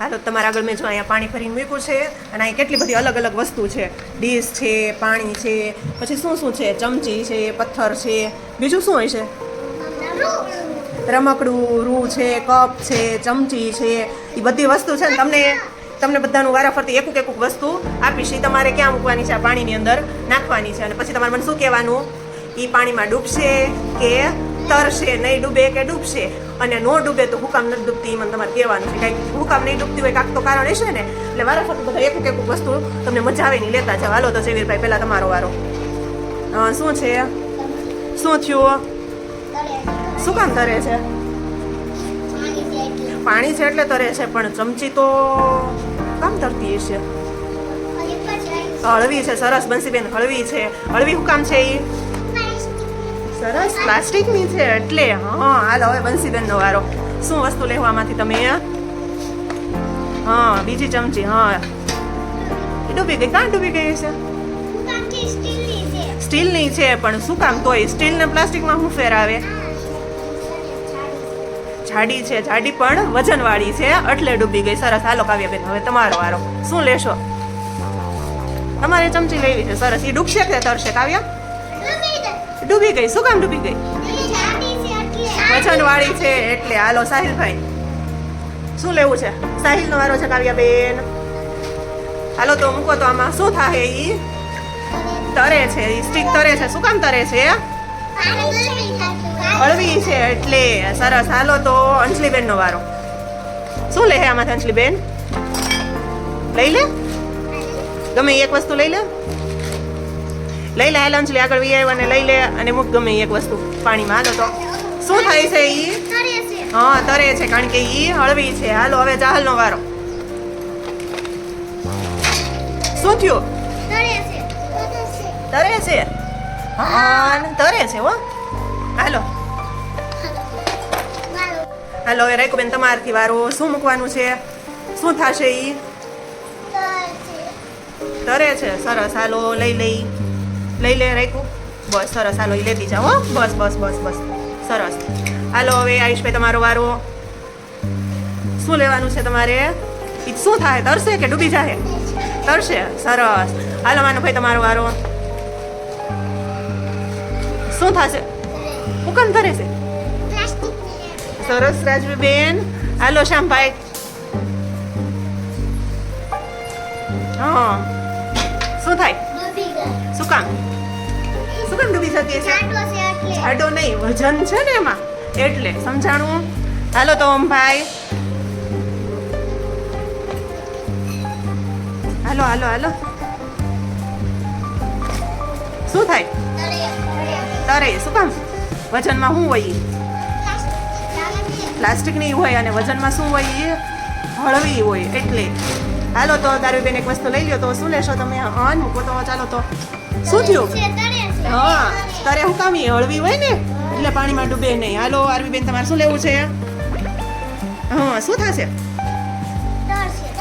હા તો તમારા આગળ મેં જો અહીંયા પાણી ભરીને મૂક્યું છે અને અહીં કેટલી બધી અલગ અલગ વસ્તુ છે. ડીશ છે, પાણી છે, પછી શું શું છે? ચમચી છે, પથ્થર છે, બીજું શું હોય છે? રમકડું, રૂ છે, કપ છે, ચમચી છે એ બધી વસ્તુ છે ને તમને તમને બધાનું વારાફરતી એકુક એકુક વસ્તુ આપીશ એ તમારે ક્યાં મૂકવાની છે? આ પાણીની અંદર નાખવાની છે. અને પછી તમારે મને શું કહેવાનું? એ પાણીમાં ડૂબશે કે તરશે, નહીં ડૂબે કે ડૂબશે. અને નો ડૂબે તો હુકામ નથી ડૂબતી મને તમારે કહેવાનું છે. કાંઈક હુકામ નહીં ડૂબતી હોય, કાંક તો કારણ હશે ને. એટલે વારાફરતી બધા એક એક વસ્તુ તમને મજા આવે નહીં લેતા જાવ હાલો તો જયવીરભાઈ પહેલાં તમારો વારો. શું છે? શું થયું? શું કામ તરે છે? પાણી છે એટલે તરે છે, પણ ચમચી તો કામ તરતી હશે? હળવી છે, સરસ બંસીબેન, હળવી છે. હળવી હું કામ છે એ સરસ, પ્લાસ્ટિકની છે, એટલે, હા, હાલ, હવે બંસીબેનનો વારો. શું વસ્તુ લેવામાંથી તમે, હા? બીજી ચમચી, હા. એ ડૂબી ગઈ કાં ડૂબી ગઈ છે સ્ટીલની છે, પણ શું કામ તોય સ્ટીલ ને પ્લાસ્ટિકમાં શું ફેર આવે? જાડી છે, જાડી પણ વજનવાળી છે, એટલે ડૂબી ગઈ. સરસ, હાલો કાવ્યાબેન હવે તમારો વારો. શું લેશો? તમારે ચમચી લેવી છે, સરસ. એ ડૂબશે કે તરશે, કાવ્યા? ડૂબી ગઈ. શું કામ ડૂબી ગઈ? વજનવાળી છે એટલે હાલો સાહિલભાઈ શું લેવું છે? સાહિલનો વારો છે કાવ્યાબેન. હાલો તો મૂકો તો આમાં. શું થાય ઈ? તરે છે ઈ સ્ટીક તરે છે. શું કામ તરે છે? હળવી છે એટલે સરસ. હાલો તો અંજલીબેનનો વારો. શું લે આમાંથી અંજલીબેન? લઈ લે? ગમે એક વસ્તુ લઈ લે? લઈ લે અંજલી આગળ વી આવ્યો અને લઈ લે અને મૂક ગમે એક વસ્તુ. પાણીમાં હાલો તો. શું થાય છે ઈ? હા તરે છે કારણ કે ઈ હળવી છે. હાલો હવે ચાહલનો વારો. શું થયું? તરે છે. હા તરે છે હો. હાલો. હાલો હવે રાયકુબેન તમારાથી વારો. શું મૂકવાનું છે? શું થશે ઈ? તરે છે. સરસ. હાલો લઈ લઈ. લઈ લે રાખ્યું બસ, સરસ. હાલો એ લેતી જાઓ બસ બસ બસ બસ. સરસ. હાલો, હવે આયુષભાઈ તમારો વારો. શું લેવાનું છે તમારે? એ શું થાય? તરશે કે ડૂબી જાય? તરશે સરસ. હાલો, માનો ભાઈ તમારો વારો. શું થશે? હુકમ કરે છે? સરસ, રાજવીબેન. હાલો, શ્યામભાઈ. હા. શું કામ શું કામ ડૂબી શકીએ છીએ જાડો નહીં વજન છે ને એમાં. એટલે સમજાણું? હાલો તો ભાઈ હાલો હાલો હાલો. શું થાય? તારે શું કામ વજનમાં શું હોય? પ્લાસ્ટિકની હોય અને વજનમાં શું હોય? હળવી હોય એટલે. હાલો તો તારી બેન એક વસ્તુ લઈ લ્યો તો શું લેશો તમે? હા ને મૂકો તો ચાલો તો. શું થયું? હા તારે હું કામ હળવી હોય ને? એટલે પાણીમાં ડૂબે નહીં. હાલો આરવી બેન તમારે શું લેવું છે? હા શું થશે?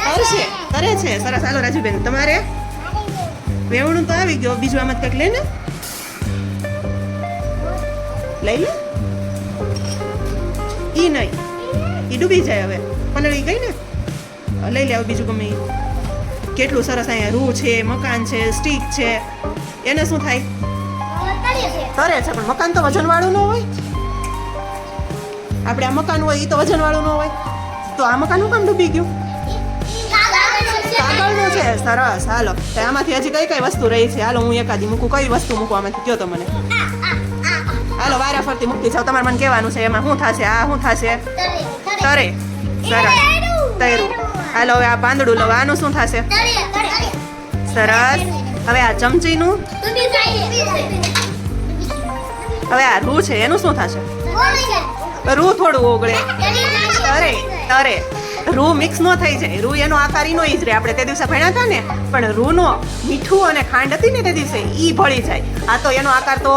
તરશે તરે છે? સરસ. હાલો રાજુબેન તમારે? વેવણું તો આવી ગયો. બીજું આમાં કંઈક લે ને? લઈ લે. ઈ નહીં. ઈ ડૂબી જાય હવે. પલળી ગઈ ને? લઈ લે હવે બીજું ગમે. કેટલું સરસ અહીંયા રૂ છે, મકાન છે, સ્ટીક છે. એને શું થાય? તરે છે, પણ મકાન તો વજનવાળું ન હોય. આપણે આ મકાન હોય એ તો વજનવાળું ન હોય. તો આ મકાન હું ડૂબી ગયું? કાગળનું છે, સરસ. હાલો, તો આમાંથી હજી કઈ કઈ વસ્તુ રહી છે? હાલો, હું એકાદી મૂકું. કઈ વસ્તુ મૂકવા આમાંથી? કયો તો મને? હાલો વારા ફરતી મૂકતી જાવ તમારે મને કહેવાનું છે, એમાં શું થશે? આ શું થશે? તરે. સરસ. તૈરું. હાલો હવે આ પાંદડું લવાનું આનું શું થશે? સરસ. હવે આ ચમચીનું? હવે આ રૂ છે એનું શું થશે? રૂ થોડું ઓગળે. અરે તરે રૂ મિક્સ નો થઈ જાય. રૂ એનો આકાર નો જ રે આપણે તે દિવસે ભણ્યા હતા ને પણ રૂનો મીઠું અને ખાંડ હતી ને તે દિવસે ઈ ભળી જાય. આ તો એનો આકાર તો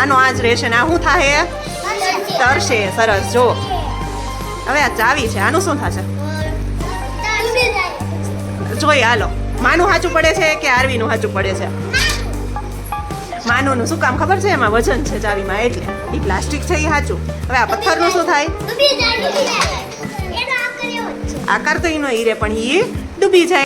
આનો આ જ રહેશે ને આ શું થાય તરશે. સરસ. જો. હવે આ ચાવી છે. આનું શું થશે? જોઈ હાલો. માનું સાચું પડે છે કે આરવીનું સાચું પડે છે? માનુનું શું કામ ખબર છે? એમાં વજન છે ચાવીમાં એટલે. એ પ્લાસ્ટિક છે એ સાચું હવે આ પથ્થરનું શું થાય? આકાર તો એનો ઈ રે પણ ઈ ડૂબી જાય.